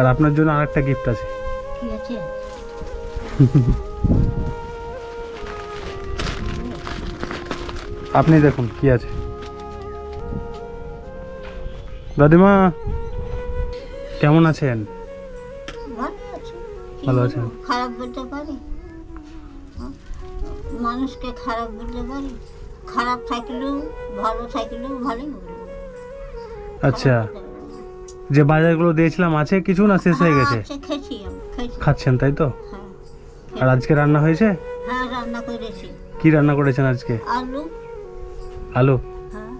আর আপনার জন্য আরেকটা গিফট আছে। কি আছে? আপনি দেখুন কি আছে। দাদিমা কেমন আছেন? ভালো? আছেন। খারাপ বলতে পারি? হ্যাঁ? মানুষকে খারাপ বলতে পারি? খারাপ থাকলেও ভালো থাকলেও ভালোই আচ্ছা। যে বাজারগুলো দিয়েছিলাম আছে কিছু না শেষ হয়ে হ্যাঁ, গেছে খেয়েছি খাচ্ছেন তাই তো? হ্যাঁ আর আজকে রান্না হয়েছে? হ্যাঁ কি রান্না করেছেন আজকে? আলু। হ্যাঁ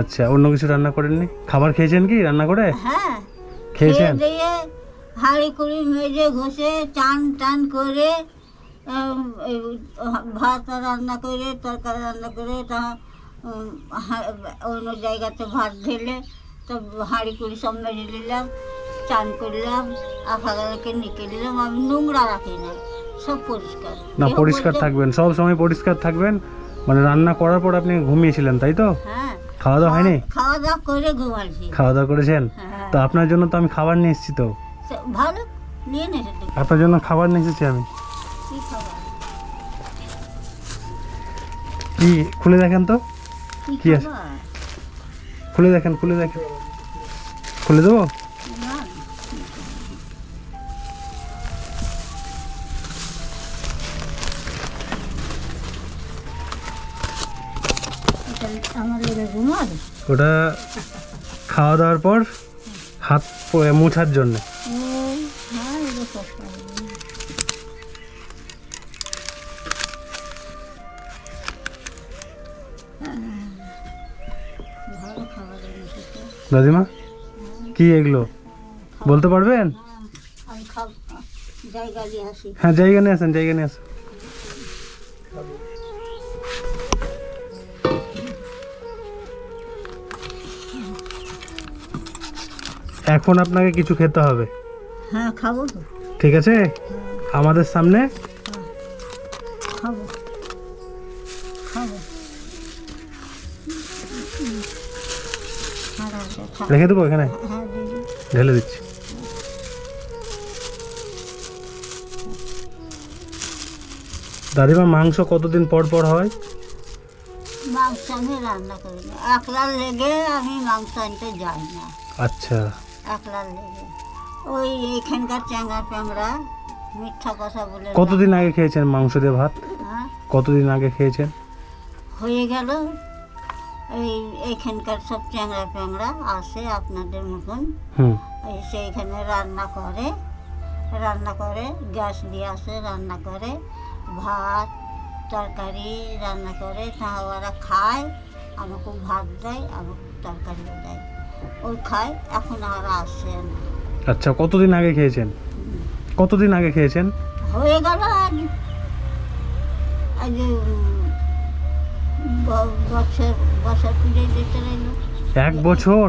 আচ্ছা অন্য কিছু রান্না করেননি? খাবার খেয়েছেন কি রান্না করে? হ্যাঁ খেয়েছেন? খেয়ে হাঁড়ি কুড়ি মেজে ঘষে চান টান করে ভাত রান্না করে তরকারি রান্না করে তা অন্য জায়গাতে ভাত ঢেলে তো হাঁড়ি কুড়ি সব মেজে নিলাম চান করলাম আফাগালকে নিকে নিলাম আমি নোংরা রাখি না সব পরিষ্কার। না পরিষ্কার থাকবেন সব সময় পরিষ্কার থাকবেন মানে রান্না করার পর আপনি ঘুমিয়েছিলেন তাই তো? হ্যাঁ। খাওয়া দাওয়া হয়নি? খাওয়া দাওয়া করে ঘুমাচ্ছি। খাওয়া দাওয়া করেছেন? হ্যাঁ। তো আপনার জন্য তো আমি খাবার নিয়ে এসেছি তো। ভালো নিয়ে নে আপনার জন্য খাবার নিয়ে এসেছি আমি। কি খুলে দেখেন তো। কি কি আছে? খুলে দেখেন খুলে দেখেন। খুলে দেবো? ওটা খাওয়া দাওয়ার পর হাত মোছার জন্য। দাদিমা? কি এগুলো? বলতে পারবেন? হ্যাঁ, জায়গা নিয়ে আসেন জায়গা নিয়ে আসেন। এখন আপনাকে কিছু খেতে হবে। হ্যাঁ খাব ঠিক আছে? আমাদের সামনে রেখে দেবো এখানে? হ্যাঁ ঢেলে দিচ্ছি। দাদিমা মাংস কতদিন পর পর হয়? মাংস আমি রান্না করি না। একলা লেগে আমি মাংস আনতে যাই না। আচ্ছা। একলা লেগে। ওই এখানকার চ্যাংড়া প্যাংড়া মিথ্যা কথা বলে কতদিন আগে খেয়েছেন মাংস দিয়ে ভাত? হ্যাঁ। কতদিন আগে খেয়েছেন? হয়ে গেল এই এখানকার সব চ্যাংড়া প্যাংড়া আসে আপনাদের মতন। এখানে রান্না করে রান্না করে গ্যাস দিয়ে আসে রান্না করে ভাত তরকারি রান্না করে তা ওরা খায় আমাকে ভাত দেয় আমাকে তরকারিও দেয়। ওই খায় এখন আর আসে না। আচ্ছা কতদিন আগে খেয়েছেন? কতদিন আগে খেয়েছেন? হয়ে গেল আজ আজ বছর বছর পুজো যেতে রইল এক বছর?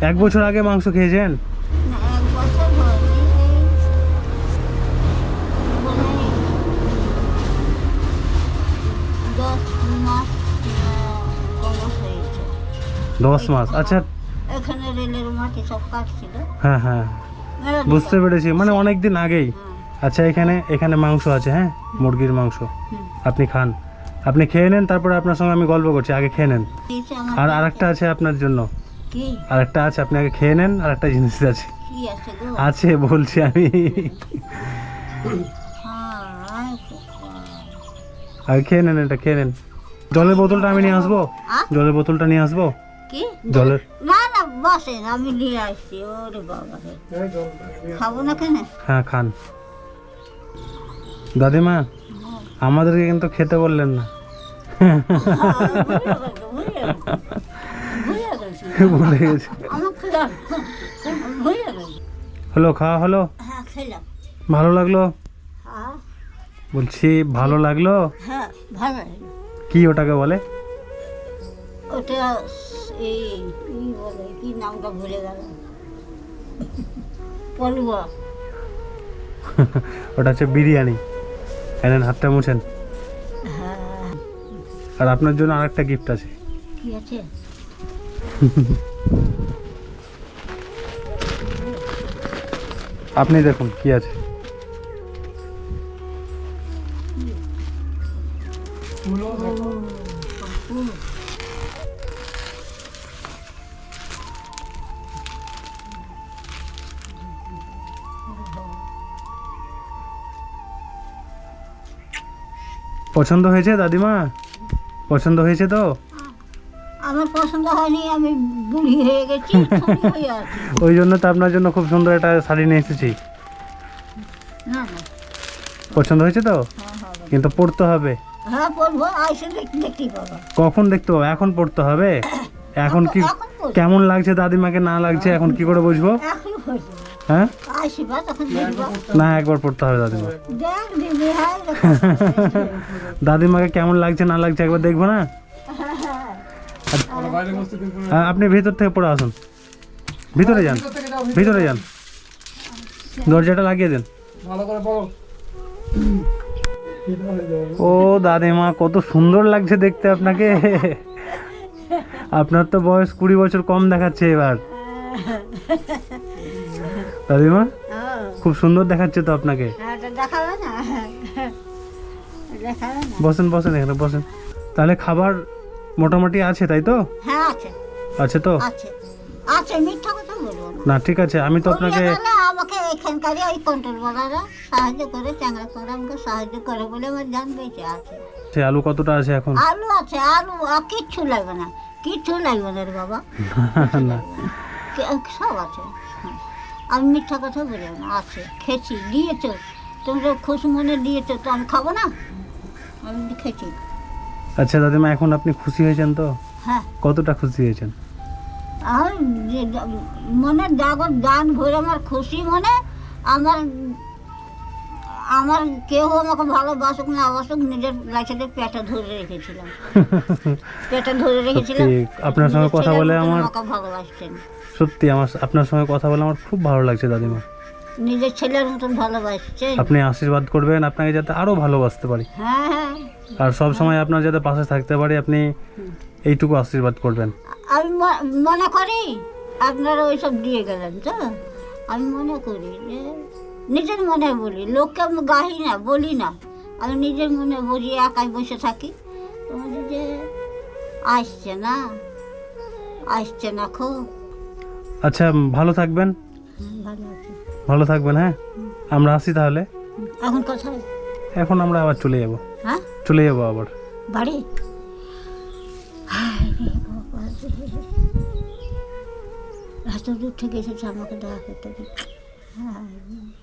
এক বছর আগে মাংস খেয়েছেন? দশ মাস আচ্ছা। এখানে রেলের মাটি সব কাটছিল হ্যাঁ হ্যাঁ। বুঝতে পেরেছি। মানে অনেক দিন আগেই। হ্যাঁ, আচ্ছা এখানে এখানে মাংস আছে হ্যাঁ? মুরগির মাংস। আপনি খান। আপনি খেয়ে নেন তারপরে আপনার সঙ্গে আমি গল্প করছি আগে খেয়ে নেন। আর আরেকটা আছে আপনার জন্য। আরেকটা আছে আপনি আগে খেয়ে নেন আর একটা জিনিস আছে। আছে বলছি আমি। হ্যাঁ আগে খেয়ে নেন এটা খেয়ে নেন। জলের বোতলটা আমি নিয়ে আসব? জলের বোতলটা নিয়ে আসব? জলের না না বসেন আমি নিয়ে আসছি ওরে বাবা খাব না কেন? হ্যাঁ খান। দাদিমা আমাদেরকে কিন্তু খেতে বললেন না। ভুলে গেছি। হলো খাওয়া হলো? ভালো লাগল? বলছি ভালো লাগল? কি ওটাকে বলে? ওটা এই বলে কি নামটা ভুলে গেল ওটা হচ্ছে বিরিয়ানি। এনেন হাতটা মুছেন। আর আপনার জন্য আরেকটা গিফট আছে। কি আছে? আপনি দেখুন কি আছে। পছন্দ হয়েছে দাদিমা? পছন্দ হয়েছে তো? আমার পছন্দ হয়নি আমি বুড়ি হয়ে গেছি ওই জন্য তো আপনার জন্য খুব সুন্দর একটা শাড়ি নিয়ে এসেছি। পছন্দ হয়েছে তো? হ্যাঁ কিন্তু পড়তে হবে। হ্যাঁ দেখতে পাবো কখন দেখতে হবে এখন পড়তে হবে? এখন কি কেমন লাগছে দাদিমাকে? না লাগছে এখন কি করে বুঝব? হ্যাঁ? না একবার পড়তে হবে দাদিমা। দাদিমাকে কেমন লাগছে না লাগছে একবার দেখব না? হ্যাঁ, আপনি ভিতর থেকে পড়ে আসুন। ভিতরে যান ভিতরে যান। দরজাটা লাগিয়ে দেন। ও দাদিমা কত সুন্দর লাগছে দেখতে আপনাকে। আপনার তো বয়স কুড়ি বছর কম দেখাচ্ছে এবার। দাদিমা খুব সুন্দর দেখাচ্ছে তো আপনাকে। হ্যাঁ বসেন বসেন এখানে বসেন। তাহলে খাবার মোটামুটি আছে তাই তো? হ্যাঁ আছে। আছে তো? না। ঠিক আছে আমি তো আপনাকে আমাকে ওই সাহায্য করে চ্যাংড়া করে আমাকে সাহায্য করে বলে আমার জান বেঁচে আছে। সে আলু কতটা আছে এখন? আলু আছে আলু আর কিচ্ছু লাগবে না। কিচ্ছু লাগবে না বাবা। না। সব আছে। আমি মিথ্যা কথা বলি না আছে খেয়েছি দিয়েছ তোমরা খুশি মনে দিয়েছ তো আমি খাব না? আমি খেয়েছি। আচ্ছা দাদিমা এখন আপনি খুশি হয়েছেন তো? হ্যাঁ। কতটা খুশি হয়েছেন? আর মনে জাগর গান ভরে আমার খুশি মনে আমার আমার কেউ আমাকে ভালোবাসুক না বাসুক নিজের লাইসেন্সের পেটে ধরে রেখেছিলাম। পেটে ধরে রেখেছিলাম। আপনার সঙ্গে কথা বলে আমার- আমাকে ভালোবাসছেন সত্যি আমার আপনার সঙ্গে কথা বলে আমার খুব ভালো লাগছে দাদিমা। নিজের ছেলের মতন ভালোবাসছেন। আপনি আশীর্বাদ করবেন আপনাকে যাতে আরও ভালোবাসতে পারি। হ্যাঁ হ্যাঁ। আর সব সময় আপনার যাতে পাশে থাকতে পারি আপনি এইটুকু আশীর্বাদ করবেন। আমি মনে করি আপনারা ওইসব দিয়ে গেলেন তো? আমি মনে করি যে নিজের মনে বলি লোককে আমি গাহি না বলি না। আমি নিজের মনে বলি একাই বসে থাকি। তোমাদের যে আসছে না আসছে না খুব। আচ্ছা ভালো থাকবেন। ভালো আছি। ভালো থাকবেন হ্যাঁ? আমরা আসি তাহলে। এখন কোথায়? এখন আমরা আবার চলে যাব। হ্যাঁ? চলে যাব আবার। বাড়ি? হায় রে বাবা রে। দূর থেকে এসেছে আমাকে দেখা করতে হ্যাঁ।